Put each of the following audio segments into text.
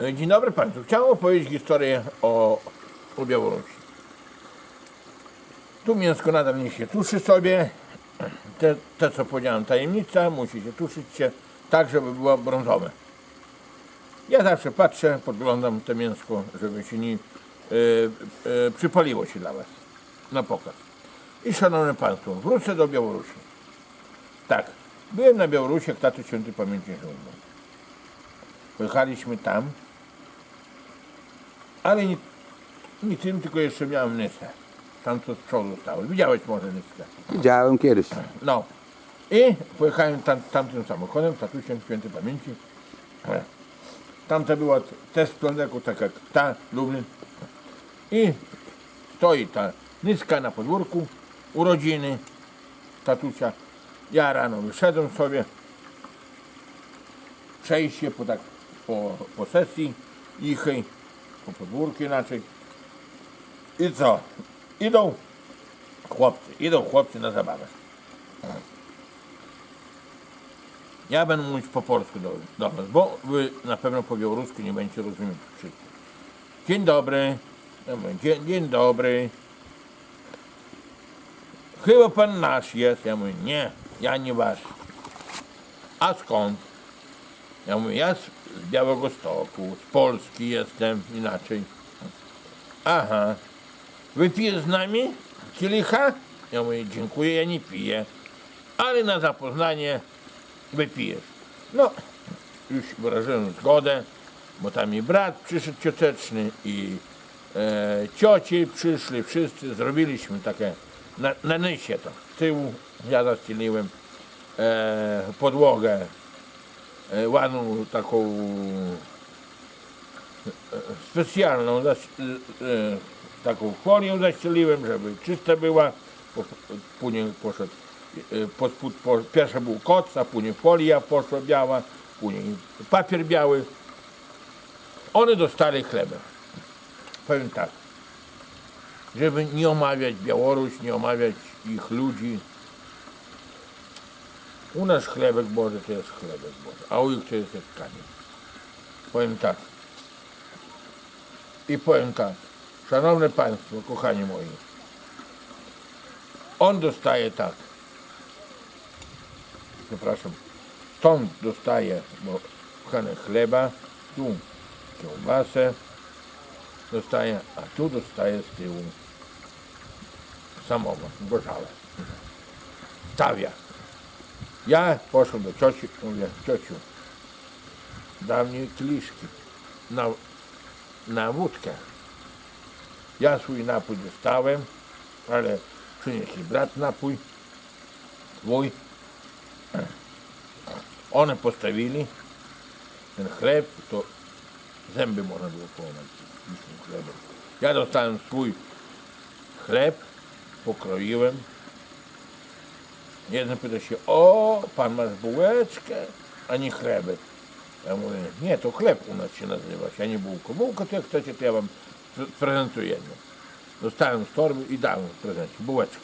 E, Dzień dobry Państwu. Chciałem opowiedzieć historię o, o Białorusi. Tu mięsko nadal nie się tuszy sobie. Te, te co powiedziałem, tajemnica, musi się tuszyć się tak, żeby było brązowe. Ja zawsze patrzę, podglądam te mięsko, żeby się nie e, e, przypaliło się dla Was na pokaz. I szanowne Państwo, wrócę do Białorusi. Tak, byłem na Białorusi, jak tato święty pamięci żył. Pojechaliśmy tam, ale nie, nie tym, tylko jeszcze miałem nysę. Tam co z przodu stało. Widziałeś może nyskę. Widziałem kiedyś. No. I pojechałem tam, tamtym samochodem, tatusiem świętej pamięci. Tamta była też w Klondeku, tak jak ta, Lublin. I stoi ta nyska na podwórku, urodziny tatusia. Ja rano wyszedłem sobie, przejście po, tak, po, po sesji ichej, po podwórku inaczej. I co? Idą chłopcy, idą chłopcy na zabawę. Ja będę mówić po polsku do, do was, bo wy na pewno po białorusku nie będziecie rozumieć wszystko. Dzień dobry. Dzień, dzień dobry. Chyba pan nasz jest. Ja mówię, nie, ja nie wasz. A skąd? Ja mówię, ja z Białego Stoku, z Polski jestem, inaczej. Aha. Wypije z nami kielicha? Ja mówię, dziękuję, ja nie piję. Ale na zapoznanie wypijesz. No, już wyrażyłem zgodę, bo tam i brat przyszedł cioteczny i e, cioci przyszli, wszyscy zrobiliśmy takie na, na nysie to. Z tyłu ja zaścieliłem e, podłogę ładną taką e, specjalną e, e, taką folią zaścieliłem, żeby czysta była. Później poszedł e, pod spód, po, pierwszy był koc, a później folia poszła biała, później papier biały. One dostali chlebę. Powiem tak, żeby nie omawiać Białoruś, nie omawiać ich ludzi. U nas chlebek Boży to jest chlebek Boży, a u ich to jest kamień. Powiem tak. I powiem tak. Szanowne Państwo, kochani moi. On dostaje tak. Przepraszam. Stąd dostaje bo kochane chleba, tu kiełbasę dostaje, a tu dostaje z tyłu samowa, gorzałe. Stawia. Ja poszłem do cioci, mówię, ciociu, dam mi kieliszki na, na wódkę. Ja swój napój dostałem, ale przynieśli brat napój, mój. One postawili ten chleb, to zęby można było połamać. Ja dostałem swój chleb, pokroiłem. Jeden pyta się, o, pan masz bułeczkę, a nie chlebek. Ja mówię, nie, to chleb u nas się nazywa, a nie bułka. Bułka to jak chcecie, to ja wam pre- prezentuję. Dostałem z torby i dałem w prezencie bułeczkę.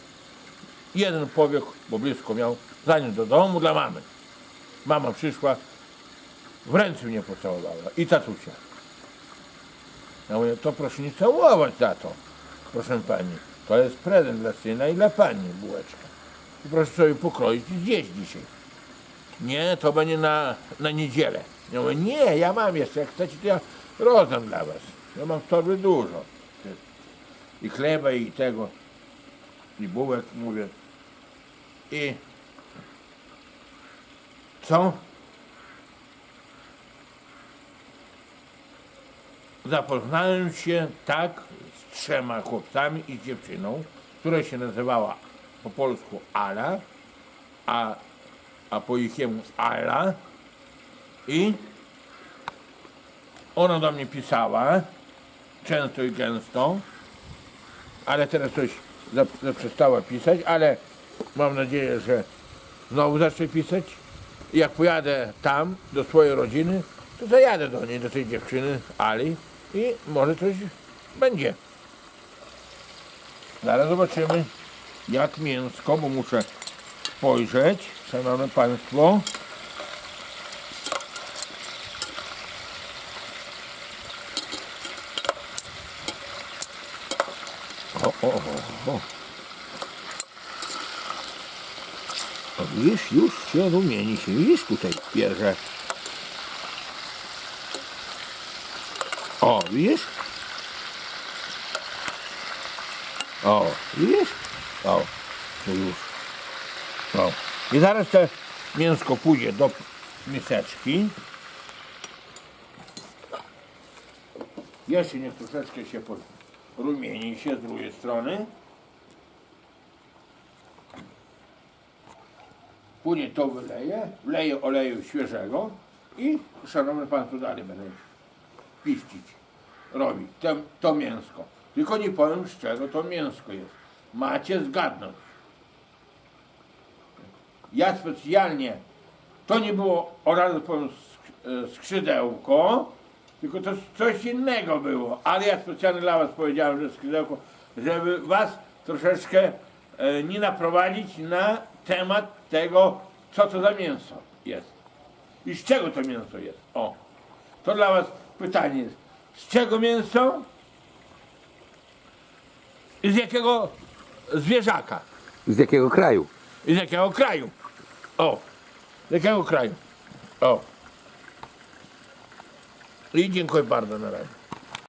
Jeden powiek, bo blisko miał, zaniósł do domu dla mamy. Mama przyszła, w ręce mnie pocałowała i tatusia. Ja mówię, to proszę nie całować za to, proszę pani. To jest prezent dla syna i dla pani bułeczka. I proszę sobie pokroić i zjeść dzisiaj. Nie, to będzie na, na niedzielę. Ja mówię, nie, ja mam jeszcze, jak chcecie, to ja rozdam dla was. Ja mam w torbie dużo. I chleba, i tego, i bułek, mówię. I co? Zapoznałem się tak z trzema chłopcami i dziewczyną, która się nazywała po polsku Ala, a, a po ichiemu Ala i ona do mnie pisała często i gęsto, ale teraz coś zap- zaprzestała pisać, ale mam nadzieję, że znowu zacznie pisać. I jak pojadę tam do swojej rodziny, to zajadę do niej, do tej dziewczyny Ali i może coś będzie. Zaraz zobaczymy jak mięsko, bo muszę spojrzeć, szanowne Państwo. O, o, o, o. o widzisz, już się rumieni się, widzisz tutaj pierze. O, widzisz? O, widzisz? O, to już. O. I zaraz to mięsko pójdzie do miseczki. Jeszcze niech troszeczkę się rumieni się z drugiej strony. Później to wyleję, wleję oleju świeżego i szanowny Państwo dalej będę piścić, robić to, to mięsko. Tylko nie powiem z czego to mięsko jest. Macie zgadnąć. Ja specjalnie, to nie było sk- e, skrzydełko, tylko to coś innego było. Ale ja specjalnie dla Was powiedziałem, że skrzydełko, żeby Was troszeczkę e, nie naprowadzić na temat tego, co to za mięso jest. I z czego to mięso jest. O, to dla Was pytanie jest. Z czego mięso? I z jakiego zwierzaka? Z jakiego kraju? I z jakiego kraju? O, z jakiego kraju? O. I dziękuję bardzo na razie.